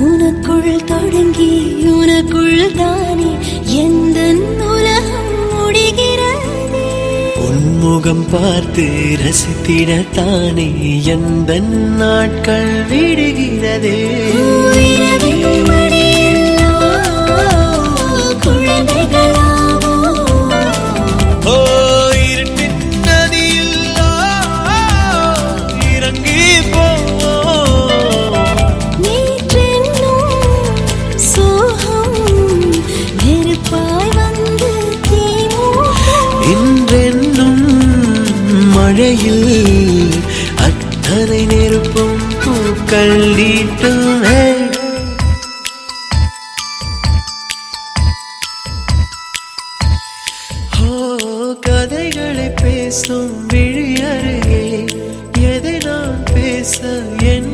உனக்குள் தொடங்கி உனக்குள் தானே. எந்த உலகம் முடிகிறதே? உன்முகம் பார்த்து ரசித்திடத்தானே. எந்த நாட்கள் விடுகிறதே? பூமியில் அத்தனை நெருப்பும் பூக்கள் நீட்டுமே. கதைகளை பேசும் விழி அருகே எதை நான் பேச என்